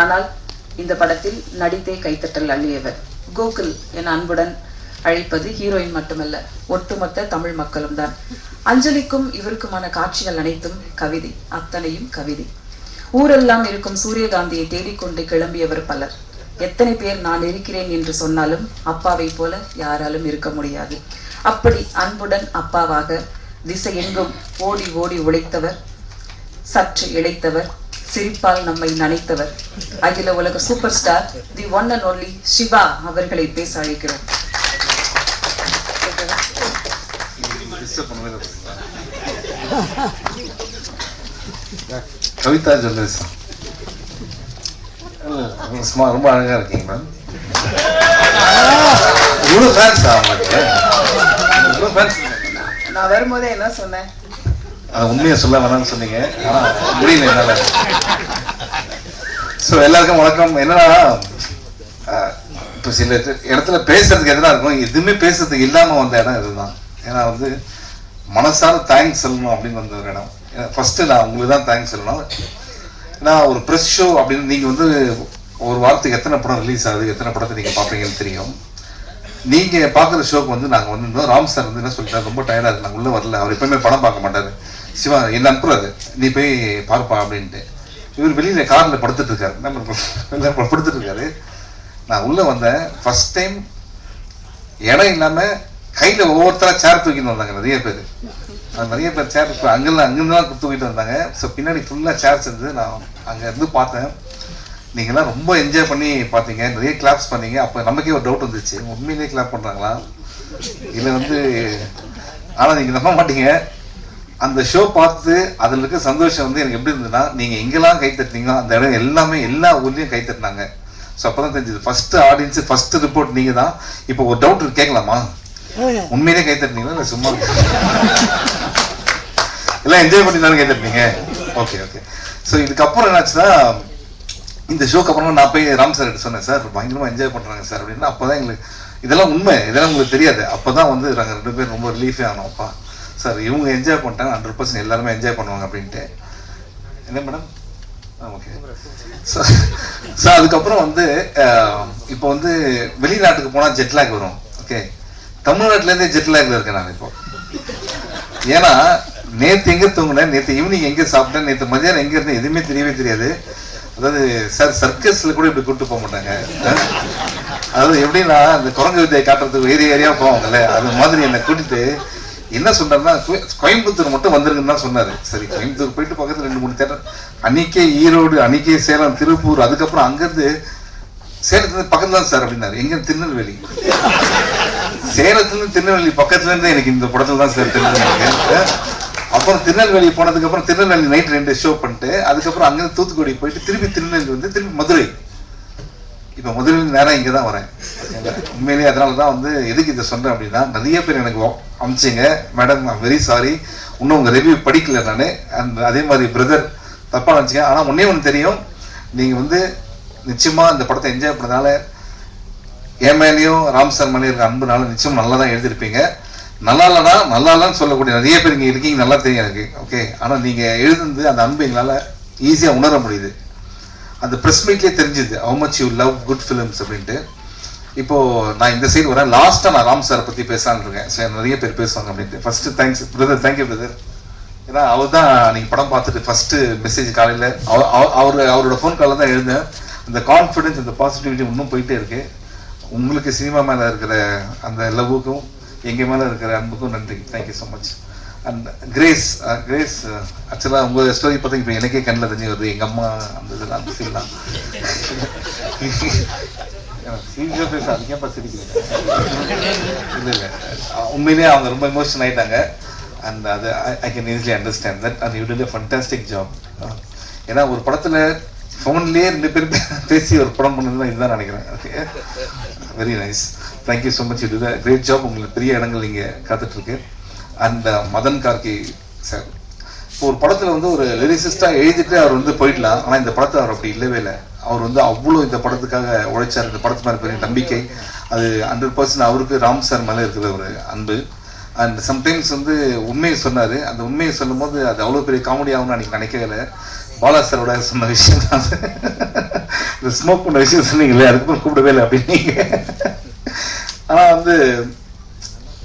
ஆனால் இந்த படத்தில் நடித்தே கைத்தட்டல் அள்ளியவர். கோகுல் என அன்புடன் அழைப்பது ஹீரோயின் மட்டுமல்ல ஒட்டுமொத்த தமிழ் மக்களும் தான் அஞ்சலிக்கும் இவருக்குமான காட்சிகள் அனைத்தும் கவிதை அத்தனையும் கவிதை. ஊரெல்லாம் இருக்கும் சூரியகாந்தியை தேடிக்கொண்டு கிளம்பியவர் பலர். எத்தனை பேர் நான் இருக்கிறேன் என்று சொன்னாலும் அப்பாவை போல யாராலும் இருக்க முடியாது. அப்படி அன்புடன் அப்பாவாக திசை எங்கும் ஓடி ஓடி உழைத்தவர் சற்று இழைத்தவர் சிரிப்பால் நம்மை நனைத்தவர். அகில உலக super star the one and only Siva அவர்களை பேச அழைக்கிறோம்? கவிதா இல்ல, சும்மா ரொம்ப அழகா இருக்கீங்க மேம் இவ்வளோ ஃபேன்ஸ் நான் வரும்போதே என்ன சொன்னேன். உண்மையை சொல்ல வேணாம்னு சொன்னீங்க. ஆனால் முடியல என்னால. ஸோ எல்லாருக்கும் வணக்கம். என்னன்னா இப்போ சில இடத்துல பேசுறதுக்கு எதனா இருக்கும் எதுவுமே பேசுறதுக்கு இல்லாமல் வந்த இடம் இதுதான். ஏன்னா வந்து மனசார தேங்க்ஸ் சொல்லணும் அப்படின்னு வந்த ஒரு இடம். ஃபர்ஸ்ட்டு நான் உங்களுக்கு தான் தேங்க்ஸ் சொல்லணும். ஏன்னா ஒரு ப்ரெஸ் ஷோ அப்படின்னு நீங்கள் வந்து ஒரு வாரத்துக்கு எத்தனை படம் ரிலீஸ் ஆகுது எத்தனை படத்தை நீங்கள் பார்ப்பீங்கன்னு தெரியும். நீங்கள் பார்க்குற ஷோக்கு வந்து நாங்கள் வந்து ராம் சார் வந்து என்ன சொல்லிட்டார்? ரொம்ப டயர்டாக இருக்கு. நாங்கள் உள்ளே வரல. அவர் எப்பவுமே படம் பார்க்க மாட்டார். சிவா என்ன அனுப்புறாரு நீ போய் பார்ப்பா அப்படின்ட்டு. இவர் வெளியில் காரில் படுத்துட்டு இருக்காரு நம்ம வெளில படுத்துட்டு இருக்காரு நான் உள்ளே வந்தேன். ஃபர்ஸ்ட் டைம் இடம் இல்லாமல் கையில் ஒவ்வொருத்தராக சேர் தூக்கிட்டு வந்தாங்க நிறைய பேர். அது நிறைய பேர் சேர் அங்கெல்லாம் அங்கேருந்துலாம் தூக்கிட்டு வந்தாங்க. ஸோ பின்னாடி ஃபுல்லாக சேர்ஸ் செஞ்சு நான் அங்கேருந்து பார்த்தேன். நீங்களாம் ரொம்ப என்ஜாய் பண்ணி பார்த்தீங்க. நிறைய கிளாப்ஸ் பண்ணீங்க. அப்போ நமக்கே ஒரு டவுட் வந்துச்சு. உண்மையிலேயே கிளாப் பண்ணுறாங்களா இல்லை வந்து ஆனால் நீங்கள் நம்ப மாட்டீங்க. அந்த ஷோ பார்த்து அதில் இருக்க சந்தோஷம் வந்து எனக்கு எப்படி இருந்ததுன்னா நீங்கள் எங்கெல்லாம் கை தட்டினீங்களோ அந்த இடம் எல்லாமே எல்லா ஊர்லேயும் கை தட்டினாங்க. ஸோ அப்போ தான் தெரிஞ்சது ஃபர்ஸ்ட் ஆடியன்ஸ் ஃபர்ஸ்ட் ரிப்போர்ட் நீங்கள் தான். இப்போ ஒரு டவுட் கேட்கலாமா? உண்மையிலேயே கை தட்டினீங்களா இல்லை சும்மா? எல்லாம் என்ஜாய் பண்ணி தானே கை தட்டினீங்க? ஓகே ஓகே ஸோ இதுக்கப்புறம் என்னாச்சுன்னா இந்த ஷோக்கு அப்புறமா நான் போய் ராம் சார் சொன்னேன் சார் பயங்கரமா என்ஜாய் பண்றாங்க சார் அப்படின்னா அப்பதான் எங்களுக்கு இதெல்லாம் உண்மை இதெல்லாம் உங்களுக்கு தெரியாது. அப்பதான் வந்து நாங்கள் ரெண்டு பேரும் ரொம்ப ரிலீஃபே ஆனோம் அப்பா. சார் இவங்க என்ஜாய் பண்ணிட்டாங்க ஹண்ட்ரட் பர்சன்ட் எல்லாருமே என்ஜாய் பண்ணுவாங்க அப்படின்ட்டு. என்ன மேடம் ஓகே சார் சார் அதுக்கப்புறம் வந்து இப்போ வந்து வெளிநாட்டுக்கு போனால் ஜெட்லாக் வரும் ஓகே தமிழ்நாட்டிலேருந்தே ஜெட்லாக்ல இருக்கேன் நான் இப்போ. ஏன்னா நேற்று எங்கே தூங்கினேன்? நேற்று ஈவினிங் எங்கே சாப்பிட்டேன்? நேற்று மதியானம் எங்கே இருந்தேன்? எதுவுமே தெரியவே தெரியாது. அதாவது சார் சர்க்கஸில் கூட இப்படி கூட்டு போக மாட்டாங்க. அதாவது எப்படின்னா இந்த குரங்கு வித்தையை காட்டுறதுக்கு ஏரியா ஏரியா போவாங்கல்ல அது மாதிரி என்னை கூட்டிட்டு என்ன சொன்னார்னா கோயம்புத்தூர் மட்டும் வந்துருங்கன்னு தான் சொன்னார். சரி கோயம்புத்தூர் போயிட்டு பக்கத்தில் ரெண்டு மூணு தேட்டர் அன்னைக்கே ஈரோடு அன்னைக்கே சேலம் திருப்பூர் அதுக்கப்புறம் அங்கேருந்து சேலத்துலேருந்து பக்கம் தான் சார் அப்படின்னாரு. எங்க திருநெல்வேலி. சேலத்துலேருந்து திருநெல்வேலி பக்கத்துலேருந்து எனக்கு இந்த படத்தில் தான் சார் தெரிஞ்சது அப்புறம் திருநெல்வேலி போனதுக்கப்புறம் திருநெல்வேலி நைட் ரெண்டு ஷோ பண்ணிட்டு அதுக்கப்புறம் அங்கேருந்து தூத்துக்குடி போயிட்டு திருப்பி திருநெல்வேலி வந்து திருப்பி மதுரை. இப்போ முதலில் நேரம் இங்கே தான் வரேன். உண்மையிலேயே அதனால தான் வந்து எதுக்கு இதை சொல்கிறேன் அப்படின்னா நிறைய பேர் எனக்கு அமிச்சிங்க. மேடம் நான் வெரி சாரி இன்னும் உங்கள் ரிவ்யூ படிக்கல நான். அண்ட் அதே மாதிரி பிரதர் தப்பாக நினச்சிங்க ஆனால் ஒன்றே ஒன்று தெரியும். நீங்கள் வந்து நிச்சயமாக இந்த படத்தை என்ஜாய் பண்ணதால என் மேலேயும் ராம் சார் மேலேயும் இருக்க அன்புனால நிச்சயம் நல்லா தான் எழுதியிருப்பீங்க. நல்லா இல்லைனா நல்லா இல்லைன்னு சொல்லக்கூடிய நிறைய பேர் இங்கே இருக்கீங்க. நல்லா தெரியும் எனக்கு. ஓகே ஆனால் நீங்கள் எழுதுனது அந்த அன்பு எங்களால் ஈஸியாக உணர முடியுது. அந்த ப்ரெஸ் மீட்லேயே தெரிஞ்சுது how much you love good films அப்படின்ட்டு. இப்போது நான் இந்த சைடு வரேன். லாஸ்ட்டாக நான் ராம் சாரை பற்றி பேசலான்னு இருக்கேன். ஸோ நிறைய பேர் பேசுவாங்க அப்படின்ட்டு. First thanks brother thank you brother ஏன்னா அவர் தான் நீங்கள் படம் பார்த்துட்டு ஃபஸ்ட்டு மெசேஜ் காலையில் அவர் அவரோட ஃபோன் காலில் தான் எழுந்தேன். அந்த கான்ஃபிடன்ஸ் அந்த பாசிட்டிவிட்டி இன்னும் போயிட்டே இருக்கு. உங்களுக்கு சினிமா மேலே இருக்கிற அந்த லவ்வுக்கும் எங்கள் மேலே இருக்கிற அன்புக்கும் நன்றி. Thank you so much and grace grace ஆக்சுவலாக உங்கள் ஸ்டோரி பார்த்தீங்க இப்போ எனக்கே கண்ணில் தெரிஞ்சு வருது. எங்கள் அம்மா அந்த இதெல்லாம் அந்த ஃபீல்லாம் சீரியஸாக பேச அதுக்கேப்பா சிரிக்கிறீங்க இல்லை இல்லை. உண்மையிலேயே அவங்க ரொம்ப எமோஷன் ஆகிட்டாங்க அண்ட் அது I can easily understand that and you did fantastic job ஏன்னா ஒரு படத்தில் ஃபோன்லேயே ரெண்டு பேர் பேசி ஒரு படம் பண்ணது இதுதான் நினைக்கிறேன். Okay very nice thank you so much you do great job உங்களுக்கு பெரிய இடங்கள் இங்கே காத்துட்ருக்கு அந்த மதன் கார்கி சார் இப்போ ஒரு படத்தில் வந்து ஒரு லிரிசிஸ்டாக எழுதிட்டு அவர் வந்து போயிடலாம். ஆனால் இந்த படத்தை அவர் அப்படி இல்லவே இல்லை. அவர் வந்து அவ்வளோ இந்த படத்துக்காக உழைச்சார். இந்த படத்து மேலே பெரிய நம்பிக்கை. அது ஹண்ட்ரட் பர்சன்ட் அவருக்கு ராம் சார் மேலே இருக்கிற ஒரு அன்பு. அண்ட் சம்டைம்ஸ் வந்து உண்மையை சொன்னார். அந்த உண்மையை சொல்லும்போது அது அவ்வளோ பெரிய காமெடி ஆகும்னு அன்றைக்கி நினைக்கவே இல்லை. பாலா சாரோட சொன்ன விஷயம் தான் இந்த ஸ்மோக் பண்ண விஷயம் சொன்னீங்களே அதுக்கப்புறம் கூப்பிடவே இல்லை அப்படின்னீங்க ஆனால் வந்து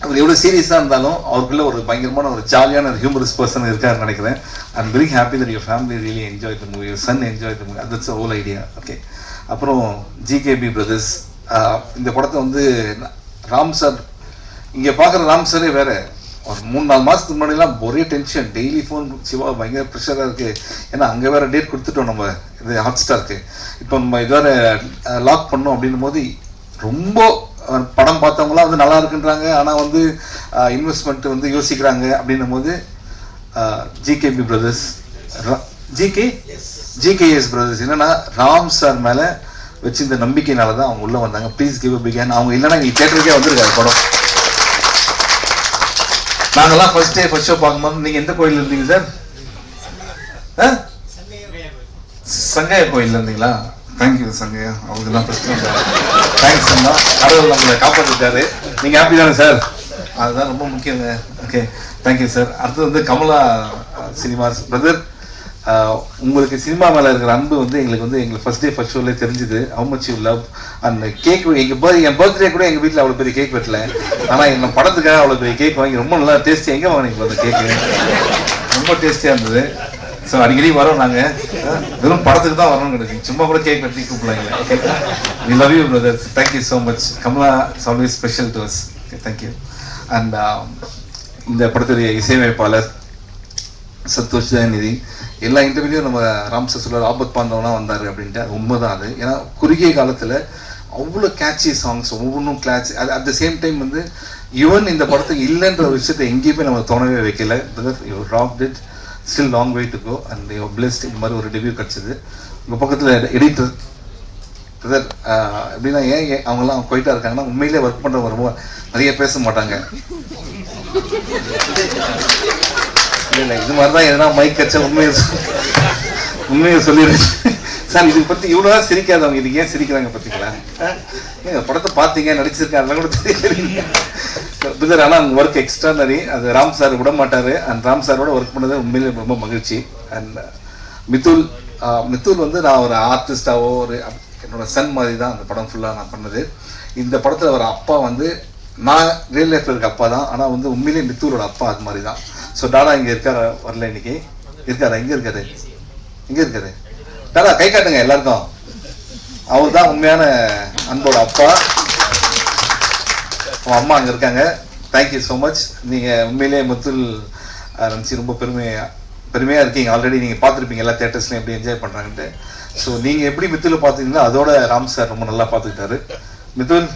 அவர் எவ்வளோ சீரியஸாக இருந்தாலும் அவருக்குள்ள ஒரு பயங்கரமான ஒரு ஜாலியான ஒரு ஹியூமரஸ் பர்சன் இருக்காருன்னு நினைக்கிறேன். I'm very happy that your family really enjoy the movie son enjoy the movie that's whole idea okay அப்புறம் ஜிகேபி பிரதர்ஸ் இந்த படத்தை வந்து ராம் சார் இங்கே பார்க்குற ராம் சாரே வேறு. ஒரு மூணு நாலு மாதத்துக்கு முன்னாடிலாம் ஒரே டென்ஷன் டெய்லி ஃபோன் சிவா பயங்கர ப்ரெஷராக இருக்குது ஏன்னா அங்கே வேற டேட் கொடுத்துட்டோம் நம்ம. இது ஹாட் ஸ்டாருக்கு இப்போ நம்ம இது லாக் பண்ணோம் அப்படின்னும் போது ரொம்ப படம் பார்த்தவங்களாம் வந்து நல்லா இருக்குன்றாங்க. ஆனால் வந்து இன்வெஸ்ட்மெண்ட் வந்து யோசிக்கிறாங்க அப்படின்னும் போது GKB brothers GK GKS brothers என்னன்னா ராம் சார் மேல வச்சிருந்த நம்பிக்கையினால தான் அவங்க உள்ள வந்தாங்க. ப்ளீஸ் கிவ் பிக் அவங்க இல்லைன்னா இங்கே தேட்டருக்கே வந்திருக்காரு படம். நாங்கெல்லாம் ஃபர்ஸ்ட் டே ஃபர்ஸ்ட் ஷோ பார்க்கும்போது நீங்க எந்த கோயில் இருந்தீங்க சார்? சங்கையா கோயில் இருந்தீங்களா? தேங்க்யூ சங்கையா அவருக்கு தான் சார் தேங்க்ஸ் அண்ணா கடவுள் நம்மளை காப்பாற்றிட்டாரு நீங்கள் ஹாப்பி தானே சார் அதுதான் ரொம்ப முக்கியங்க. ஓகே தேங்க்யூ சார் அடுத்தது வந்து கமலா சினிமாஸ் பிரதர் உங்களுக்கு சினிமா மேலே இருக்கிற அன்பு வந்து எங்களுக்கு வந்து எங்களுக்கு ஃபர்ஸ்ட் டே ஃபர்ஸ்ட் ஷோலே தெரிஞ்சுது. ஹவு மச் யூ லவ் அந்த கேக் எங்கள் பர்த் என் பர்த்டே கூட எங்கள் வீட்டில் அவ்வளோ பெரிய கேக் வெட்டல. ஆனால் என்ன படத்துக்காக அவ்வளோ பெரிய கேக் வாங்கி ரொம்ப நல்லா டேஸ்டி எங்கே வாங்கினீங்க அந்த கேக்கு ரொம்ப டேஸ்டியாக இருந்தது. ஸோ அடிக்கடி வரோம் நாங்க. வெறும் படத்துக்கு தான் வரணும்னு கிடைக்கும் சும்மா கூட கேக் வெட்டி கூப்பிடலாம் we love you brother thank you so much Kamala is always special to us thank you and இந்த படத்துடைய இசையமைப்பாளர் சந்தோஷ் ஜெயநிதி எல்லா இன்டர்வியூலையும் நம்ம ராம் சார் ஆபத் பாண்டவனா வந்தார் அப்படின்ட்டு. அது உண்மைதான் அது. ஏன்னா குறுகிய காலத்தில் அவ்வளோ கேட்சி சாங்ஸ் ஒவ்வொன்றும் கிளாச் அது அட் த சேம் டைம் வந்து யுவன் இந்த படத்துக்கு இல்லைன்ற ஒரு விஷயத்தை எங்கேயுமே நம்ம தோணவே வைக்கல. Brother you rock did still long way to go and you blessed இந்த மாதிரி ஒரு ரிவ்யூ கிடச்சிது. உங்கள் பக்கத்தில் எடிட்டர் பிரதர் எப்படின்னா ஏன் ஏன் அவங்கெல்லாம் போயிட்டா இருக்காங்கன்னா உண்மையிலே ஒர்க் பண்ணுறவங்க ரொம்ப நிறைய பேச மாட்டாங்க. இல்லை இல்லை இது மாதிரி தான் எதனா மைக் கச்ச உண்மையை உண்மையை சொல்லிடுச்சு சார் இது பத்தி இவ்வளோ தான் சிரிக்காதவங்க இது ஏன் சிரிக்கிறாங்க பார்த்தீங்களா ஏங்க படத்தை பார்த்தீங்க நடிச்சிருக்காங்க அதெல்லாம் கூட தெரியல பிரதர் ஆனால் அவங்க ஒர்க் எக்ஸ்ட்ரானரி அது ராம் சார் விட மாட்டாரு. அண்ட் ராம் சாரோட ஒர்க் பண்ணது உண்மையிலே ரொம்ப மகிழ்ச்சி. அண்ட் uh, மிதுல் மித்துல் மிதுல் வந்து நான் ஒரு ஆர்டிஸ்டாவோ ஒரு என்னோட சன் மாதிரி தான் அந்த படம் ஃபுல்லாக நான் பண்ணது. இந்த படத்தில் அவர் அப்பா வந்து நான் ரியல் லைஃப்ல இருக்க அப்பா தான். ஆனால் வந்து உண்மையிலேயே மித்தூரோட அப்பா அது மாதிரி தான் ஸோ டாடா இங்கே இருக்கார்? வரல இன்னைக்கு. இருக்காரா? எங்கே இருக்காரு? எங்கே இருக்காரு? டாடா கை காட்டுங்க எல்லாருக்கும். அவர் தான் உண்மையான அன்போட அப்பா. அவன் அம்மா அங்கே இருக்காங்க. தேங்க்யூ ஸோ மச் நீங்கள் உண்மையிலேயே முத்துல் நினச்சி ரொம்ப பெருமையாக பெருமையாக இருக்கீங்க. ஆல்ரெடி நீங்கள் பார்த்துருப்பீங்க எல்லா தேட்டர்ஸ்லையும் எப்படி என்ஜாய் பண்ணுறாங்கன்ட்டு ஸோ நீங்கள் எப்படி மித்துல் பார்த்தீங்கன்னா அதோட ராம் சார் ரொம்ப நல்லா பார்த்துக்கிட்டாரு. மித்துல்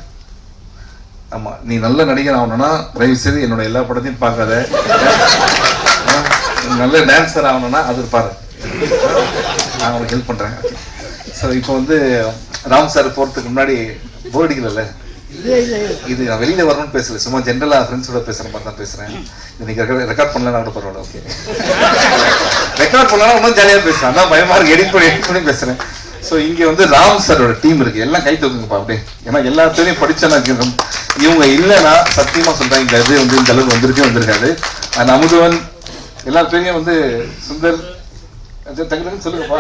ஆமாம் நீ நல்ல நடிகர் ஆகணும்னா தயவு செய்து என்னோட எல்லா படத்தையும் பார்க்காத. ஆ, நல்ல டான்ஸர் ஆகணும்னா அது பாரு. நான் உனக்கு ஹெல்ப் பண்றேன். ஸோ இப்போ வந்து ராம் சார் போறதுக்கு முன்னாடி போர் அடிக்கல இது நான் வெளியில வரணும்னு பேசல. சும்மா ஜென்ரலா ஃப்ரெண்ட்ஸோட பேசுற மாதிரி தான் பேசுறேன். இன்னைக்கு ரெக்கார்ட் பண்ணலாம் கூட பரவாயில்ல. ஓகே ரெக்கார்ட் பண்ணலாம் இன்னும் ஜாலியா பேசுறேன் அதான் பயமா இருக்கு. எடிட் பண்ணி எடிட் பண்ணி பேசுறேன். ஸோ இங்க வந்து ராம் சாரோட டீம் இருக்கு. எல்லாம் கை தூக்குங்கப்பா அப்படியே. ஏன்னா எல்லாத்துலயும் படிச்சேன்னா இவங்க இல்லைன்னா சத்தியமா சொல்றேன். இந்த இது வந்து இந்த அளவுக்கு வந்திருக்கே வந்திருக்காது. அண்ட் அமுதவன் எல்லா பேரையும் வந்து சுந்தர் டக்கு சொல்லுங்கப்பா.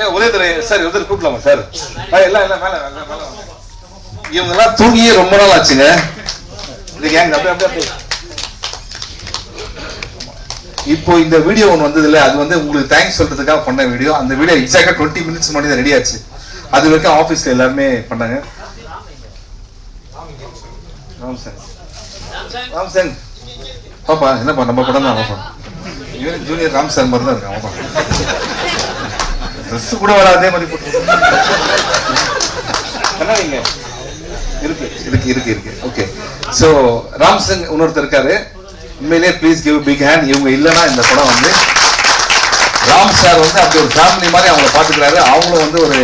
ஏ உதயதுரை சார் உதய கூப்பிடலாமா சார்? எல்லாம் எல்லாம் மேல மேல மேல வாங்க. இவங்க எல்லாம் தூங்கியே ரொம்ப நாள் ஆச்சுங்க. இந்த கேங் அப்படியே அப்படியே இப்போ இந்த வீடியோ ஒன்று வந்தது இல்ல அது வந்து உங்களுக்கு தேங்க்ஸ் சொல்றதுக்காக பண்ண வீடியோ அந்த வீடியோ எக்ஸாக்டா டுவெண்ட்டி மினிட்ஸ் முன்னாடி ரெடி ஆச்சு. அது வரைக்கும் ஆஃபீஸ்ல எல்லாருமே பண்ணாங்க. ராம் சார். ராம் சார். பாப்பா என்னப்பா நம்ம படம் தான் பாப்பா? இவன் ஜூனியர் ராம் சார் மாதிரி தான் இருக்கான் ட்ரெஸ் கூட வர அதே மாதிரி போட்டு இருக்கு இருக்கு இருக்கு இருக்கு. ஓகே சோ ராம் சிங் இன்னொருத்தர் இருக்காரு. உண்மையிலேயே ப்ளீஸ் கிவ் பிக் ஹேண்ட் இவங்க இல்லைன்னா இந்த படம் வந்து ராம் சார் வந்து அப்படி ஒரு ஃபேமிலி மாதிரி அவங்கள பாத்துக்கிறாரு அவங்களும் வந்து ஒரு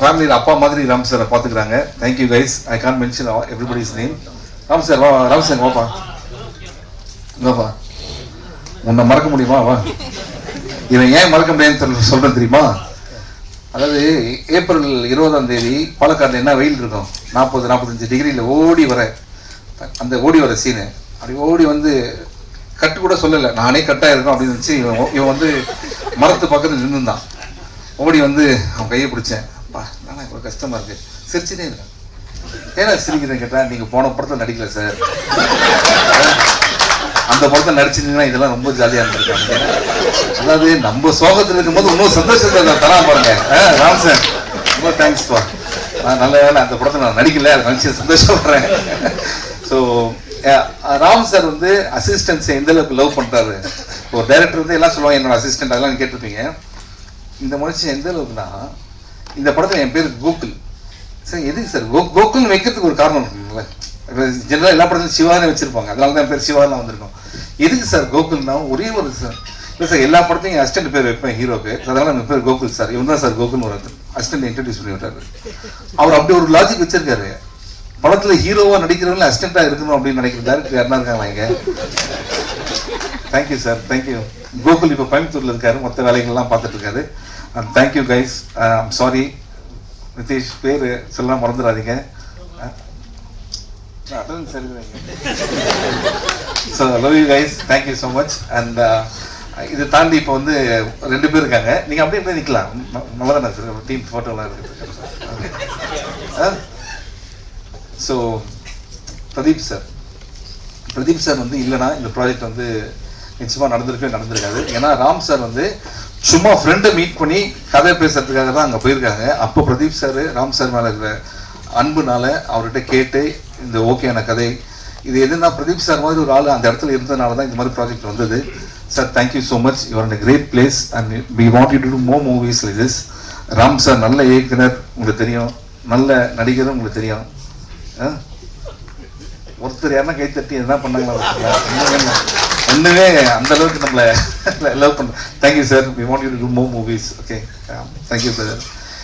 ஃபேமிலியில் அப்பா மாதிரி ராம் சாரை பாத்துக்கிறாங்க thank you guys I can't mention everybody's name Ram sir வா ராம் சார் வாப்பா. வாப்பா உன்னை மறக்க முடியுமா? வா. இவன் ஏன் மறக்க முடியாதுன்னு சொல்ல- சொல்றேன் தெரியுமா? அதாவது ஏப்ரல் இருபதாம் தேதி பாலக்காடுல என்ன வெயில் இருக்கும்? நாற்பது நாற்பத்தஞ்சு டிகிரியில் ஓடி வர அந்த ஓடி வர சீனு அப்படி ஓடி வந்து கட்டு கூட சொல்லலை. நானே கட்டாக இருக்கோம் அப்படின்னு நினச்சி இவன் இவன் வந்து மரத்து பக்கத்தில் நின்றுந்தான் ஓடி வந்து அவன் கையை பிடிச்சேன். அப்பா நான் இவ்வளோ கஷ்டமாக இருக்குது சிரிச்சுட்டே இருக்கேன். ஏன்னா சிரிக்கிறேன் கேட்டால் நீங்கள் போன படத்தில் நடிக்கல சார். அந்த படத்தை நடிச்சிருந்தீங்கன்னா இதெல்லாம் ரொம்ப ஜாலியா இருந்திருக்காங்க அதாவது நம்ம சோகத்துல இருக்கும்போது இன்னும் சந்தோஷத்தை நான் தராம பாருங்க. ஆ, சார் ரொம்ப தேங்க்ஸ் பா. நான் நல்ல வேலை அந்த படத்தை நான் நடிக்கல அதை நினைச்சு சந்தோஷப்படுறேன். ஸோ ராம் சார் வந்து அசிஸ்டன்ஸை எந்த அளவுக்கு லவ் பண்றாரு? ஒரு டைரக்டர் வந்து எல்லாம் சொல்லுவாங்க என்னோட அசிஸ்டன்ட் அதெல்லாம் கேட்டிருப்பீங்க. இந்த மனுஷன் எந்த அளவுக்குன்னா இந்த படத்தில் என் பேர் கோகுல். சார் எதுக்கு சார்? கோ கோகுல்னு வைக்கிறதுக்கு ஒரு காரணம் இருக்குங்களா. ஜென்ரலாக எல்லா படத்துலையும் சிவானே வச்சிருப்பாங்க. அதனால தான் என் பேர் சிவாலாம் வந்திருக்கோம். எதுக்கு சார் கோகுல்னா ஒரே ஒரு சார்? இல்லை சார் எல்லா படத்தையும் அசிஸ்டன்ட் பேர் வைப்பேன் ஹீரோக்கு அதனால என் பேர் கோகுல் சார். இவன் தான் சார் கோகுல் ஒரு அசிஸ்டன்ட் இன்ட்ரடியூஸ் பண்ணி விட்டாரு. அவர் அப்படி ஒரு லாஜிக் வச்சிருக்காரு. படத்துல ஹீரோவா நடிக்கிறவங்க அசிஸ்டண்டா இருக்கணும் அப்படின்னு நினைக்கிற டேரக்டர் யாருன்னா இருக்காங்க இங்க? தேங்க்யூ சார் தேங்க்யூ கோகுல் இப்போ கோயம்புத்தூர்ல இருக்காரு. மொத்த வேலைகள்லாம் பார்த்துட்டு இருக்காரு. தேங்க்யூ கைஸ் சாரி நிதிஷ் பேர் சொல்லலாம் மறந்துடாதீங்க. Uh, so love you guys thank you so much and இது தாண்டி இப்போ வந்து ரெண்டு பேர் இருக்காங்க. நீங்கள் அப்படியே போய் நிற்கலாம் நல்லா தானே சார் டீம் ஃபோட்டோலாம் இருக்குது so Pradeep sir Pradeep sir வந்து இல்லைன்னா இந்த ப்ராஜெக்ட் வந்து நிச்சயமாக நடந்திருக்கவே நடந்திருக்காது. ஏன்னா ராம் சார் வந்து சும்மா ஃப்ரெண்டை மீட் பண்ணி கதை பேசுறதுக்காக தான் அங்கே போயிருக்காங்க. அப்போ பிரதீப் சார் ராம் சார் மேலே இருக்கிற அன்புனால அவர்கிட்ட கேட்டு இந்த ஓகேயான கதை இது எதுனா பிரதீப் சார் மாதிரி ஒரு ஆள் அந்த இடத்துல இருந்ததுனால தான் இந்த மாதிரி ப்ராஜெக்ட் வந்தது. Sir thank you so much your a great place and we want you to do more movies like this Ram sir நல்ல இயக்குனர் உங்களுக்கு தெரியும். நல்ல நடிகரும் உங்களுக்கு தெரியும். ஆ? ஒருத்தர் யாருன்னா கை தட்டி என்ன பண்ணாங்களா ஒன்றுமே அந்த அளவுக்கு நம்மளை லவ் பண்ண thank you sir we want you to do movies okay thank you brother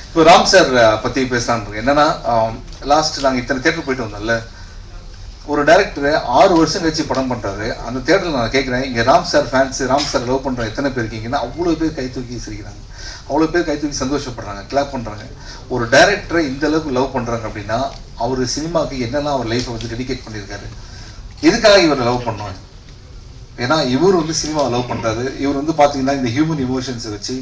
இப்போ ராம் சார் பற்றி பேசலான்னு என்னன்னா um, லாஸ்ட் நாங்கள் இத்தனை தேட்டர் போயிட்டு வந்தோம்ல. ஒரு டேரக்டர் ஆறு வருஷம் கழிச்சு படம் பண்ணுறாரு அந்த தேட்டரில் நான் கேட்குறேன் இங்கே Ram sir fans Ram sir love பண்ணுற எத்தனை பேர் இருக்கீங்கன்னா அவ்வளோ பேர் கை தூக்கி சிரிக்கிறாங்க. அவ்வளோ பேர் கை தூக்கி சந்தோஷப்படுறாங்க கிளாப் பண்ணுறாங்க ஒரு டேரக்டரை இந்த அளவுக்கு லவ் பண்ணுறாங்க அப்படின்னா அவர் சினிமாவுக்கு என்னெல்லாம் அவர் லைஃப்பை வந்து டெடிகேட் பண்ணியிருக்காரு எதுக்காக இவர் லவ் பண்ணுவாங்க ஏன்னா இவர் வந்து சினிமாவை லவ் பண்ணுறாரு இவர் வந்து பார்த்தீங்கன்னா இந்த ஹியூமன் இமோஷன்ஸை வச்சு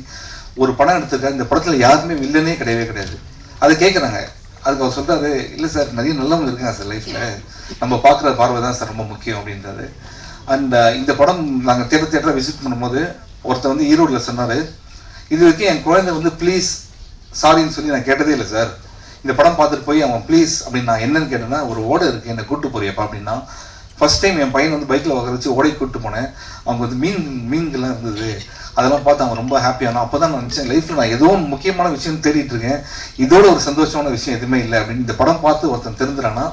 ஒரு படம் எடுத்திருக்காரு. இந்த படத்தில் யாருமே வில்லனே கிடையவே கிடையாது. அதை கேட்குறாங்க அதுக்கு அவர் சொல்றாரு இல்லை சார் நிறைய நல்லவங்க இருக்காங்க சார் லைஃப்ல நம்ம பார்க்குற பார்வை தான் சார் ரொம்ப முக்கியம் அப்படின்றாரு. அண்ட் uh, இந்த படம் நாங்கள் தேட்டர் தேட்டரை விசிட் பண்ணும்போது ஒருத்தர் வந்து ஈரோடில் சொன்னாரு இது வரைக்கும் என் குழந்தை வந்து ப்ளீஸ் சாரின்னு சொல்லி நான் கேட்டதே இல்லை சார். இந்த படம் பார்த்துட்டு போய் அவன் ப்ளீஸ் அப்படின்னு நான் என்னன்னு கேட்டேன்னா ஒரு ஓடை இருக்கு என்னை கூட்டு போறியப்பா அப்படின்னா ஃபர்ஸ்ட் டைம் என் பையன் வந்து பைக்கில் உட்கார வச்சு ஓடை கூட்டு போனேன். அவங்க வந்து மீன் மீன்கள்லாம் இருந்தது. அதெல்லாம் பார்த்து அவன் ரொம்ப ஹாப்பியானா அப்போ தான் நான் நினச்சேன் லைஃப்பில் நான் ஏதோ ஒன்று முக்கியமான விஷயம் தேடிட்டு இருக்கேன். இதோட ஒரு சந்தோஷமான விஷயம் எதுவுமே இல்லை. அப்படின்னு இந்த படம் பார்த்து ஒருத்தன் தெரிஞ்சுறான்னா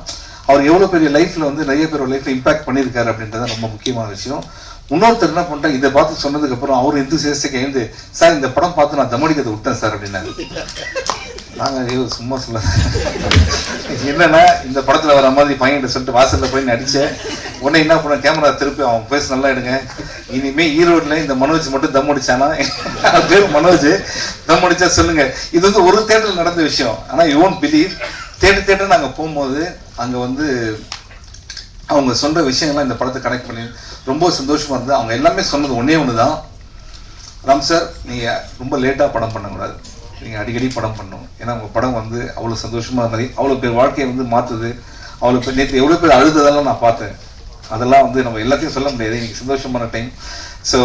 அவர் எவ்வளோ பெரிய லைஃப்பில் வந்து நிறைய பேர் லைஃப்பில் இம்பாக்ட் பண்ணியிருக்காரு அப்படின்றது ரொம்ப முக்கியமான விஷயம். இன்னொருத்தர் என்ன பண்ணிட்டா இதை பார்த்து சொன்னதுக்கப்புறம் அவர் எந்த சேர்த்து எழுந்து சார் இந்த படம் பார்த்து நான் தமடிக்கிறத விட்டேன் சார் அப்படின்னாரு. நாங்கள் ஐயோ சும்மா சொல்ல. என்னன்னா இந்த படத்தில் வர மாதிரி பையன் சொல்லிட்டு வாசலில் போய் நடித்தேன் உடனே என்ன பண்ண கேமரா திருப்பி அவன் பேச நல்லா எடுங்க. இனிமேல் ஈரோட்டில் இந்த மனோஜ் மட்டும் தம் அடித்தானா பேர் மனோஜ். தம் அடித்தா சொல்லுங்கள் இது வந்து ஒரு தேட்டரில் நடந்த விஷயம். ஆனால் you won't believe theatre theatre நாங்கள் போகும்போது அங்கே வந்து அவங்க சொன்ன விஷயங்கள்லாம் இந்த படத்தை கனெக்ட் பண்ணி ரொம்ப சந்தோஷமாக இருந்தது. அவங்க எல்லாமே சொன்னது ஒன்றே ஒன்று தான் ராம் சார் நீங்கள் ரொம்ப லேட்டாக படம் பண்ணக்கூடாது. நீங்கள் அடிக்கடி படம் பண்ணணும். ஏன்னா உங்கள் படம் வந்து அவ்வளோ சந்தோஷமாக இருந்தது. அவ்வளோ பேர் வாழ்க்கையை வந்து மாற்றுது அவ்வளோ பேர் நேற்று எவ்வளோ பேர் அழுததெல்லாம் நான் பார்த்தேன். அதெல்லாம் வந்து நம்ம எல்லாத்தையும் சொல்ல முடியாது. இன்னைக்கு சந்தோஷமான டைம் ஸோ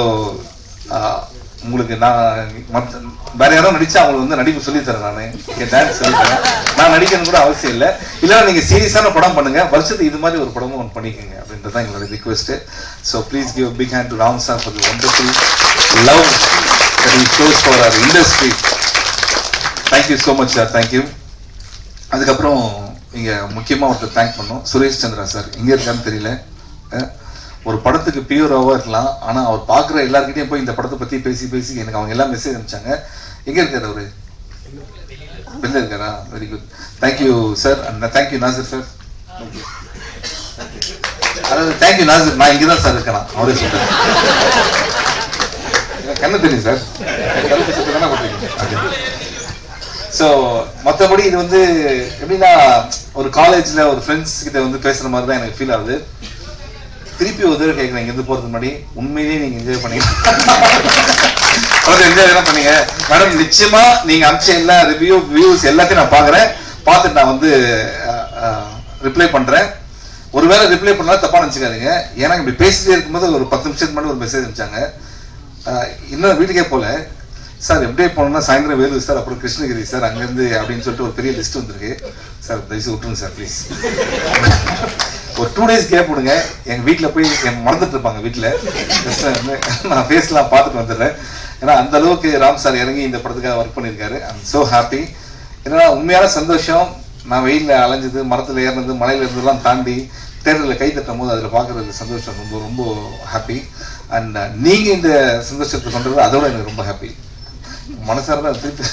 உங்களுக்கு நான் மத்த வேற யாரும் நடிச்சா அவங்களுக்கு வந்து நடிப்பு சொல்லித் தரேன் நான். டான்ஸ் சொல்லித்தரேன் நான் நடிக்கணும் கூட அவசியம் இல்லை. இல்லைன்னா நீங்கள் சீரியஸான படம் பண்ணுங்க. வருஷத்துக்கு இது மாதிரி ஒரு படமும் ஒன்று பண்ணிக்கோங்க அப்படின்றது தான் எங்களோட request so please give big hand to Ram sir for the wonderful love that for shows industry thank you so much sir thank you அதுக்கப்புறம் இங்கே முக்கியமாக ஒருத்தர் தேங்க் பண்ணோம். சுரேஷ் சந்திரா சார் இங்கே இருக்கான்னு தெரியல. ஒரு படத்துக்கு பியூராவா இருக்கலாம். ஆனால் அவர் பார்க்குற எல்லாருக்கிட்டையும் போய் இந்த படத்தை பற்றி பேசி பேசி எனக்கு அவங்க எல்லாம் மெசேஜ் அனுப்பிச்சாங்க. எங்கே இருக்கார் அவர்? வெளில இருக்காரா? Very good thank you sir and thank you Nassar sir அதாவது தேங்க்யூ நாசர் நான் இங்கே தான் சார் இருக்கேன். அவரே சொல்கிறேன் கண்ணு தெரியும் சார் கண்ணு சட்டை தானே ஸோ மற்றபடி இது வந்து எப்படின்னா ஒரு காலேஜில் ஒரு ஃப்ரெண்ட்ஸ் கிட்ட வந்து பேசுகிற மாதிரி தான் எனக்கு ஃபீல் ஆகுது. திருப்பி ஒரு தடவை கேட்குறேன் இங்கேருந்து போகிறதுக்கு முன்னாடி. உண்மையிலேயே நீங்கள் என்ஜாய் பண்ணி அதாவது என்ஜாய் என்ன பண்ணீங்க. மேடம் நிச்சயமாக நீங்கள் அனுப்பிச்ச எல்லா ரிவ்யூ வியூஸ் எல்லாத்தையும் நான் பார்க்குறேன். பார்த்துட்டு நான் வந்து ரிப்ளை பண்ணுறேன் ஒருவேளை ரிப்ளை பண்ணாலும் தப்பாக நினச்சிக்காதீங்க. ஏன்னா இப்படி பேசிட்டே இருக்கும்போது ஒரு பத்து நிமிஷத்துக்கு முன்னாடி ஒரு மெசேஜ் அனுப்பிச்சாங்க. இன்னும் வீட்டுக்கே போகல சார் எப்படியே போனோம்னா சாயந்தரம் வேலூர் சார் அப்புறம் கிருஷ்ணகிரி சார் அங்கேருந்து அப்படின்னு சொல்லிட்டு ஒரு பெரிய லிஸ்ட் வந்திருக்கு. சார் தயவுசு விட்டுருங்க சார் ப்ளீஸ் ஒரு டூ டேஸ் கேப் விடுங்க. எங்கள் வீட்டில் போய் என் மறந்துட்டு இருப்பாங்க வீட்டில் நான் ஃபேஸ்லாம் பார்த்துட்டு வந்துடுறேன். ஏன்னா அந்த அளவுக்கு ராம் சார் இறங்கி இந்த படத்துக்காக ஒர்க் பண்ணியிருக்காரு. ஐம் ஸோ ஹாப்பி ஏன்னா உண்மையான சந்தோஷம். நான் வெயிலில் அலைஞ்சது மரத்தில் ஏறினது மலையில இருந்ததெல்லாம் தாண்டி தேர்தலில் கை தட்டும் போது அதில் பார்க்குறது சந்தோஷம் ரொம்ப ரொம்ப ஹாப்பி அண்ட் நீங்கள் இந்த சந்தோஷத்தை கொண்டது அதோட எனக்கு ரொம்ப ஹாப்பி மனசார தான் திருப்பி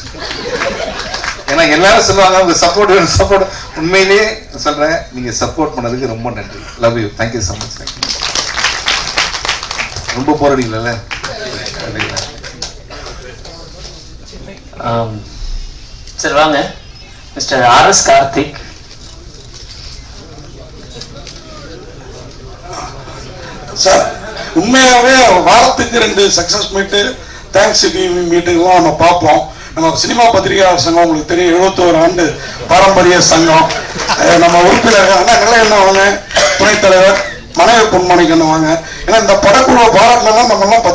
ஏன்னா எல்லாரும் சொல்லுவாங்க உங்க சப்போர்ட் சப்போர்ட் உண்மையிலேயே சொல்றேன் நீங்க சப்போர்ட் பண்ணதுக்கு ரொம்ப நன்றி. Love you thank you so much thank you ரொம்ப போராடிங்களா. சரி வாங்க. Mister R S Karthik. Sir உண்மையாகவே வாரத்துக்கு ரெண்டு சக்ஸஸ் மீட்டு தேங்க்ஸ் கிவிங் நம்ம பார்ப்போம். நம்ம சினிமா பத்திரிகையாளர் சங்கம் உங்களுக்கு தெரியும். எழுபத்தோரு ஆண்டு பாரம்பரிய சங்கம். நம்ம உறுப்பினர்கள் அண்ணா நல்ல என்ன வாங்க துணைத் தலைவர் மனைவி பொன்மணிக்கு என்ன வாங்க ஏன்னா இந்த படக்குழு பாராட்டினா நம்மலாம்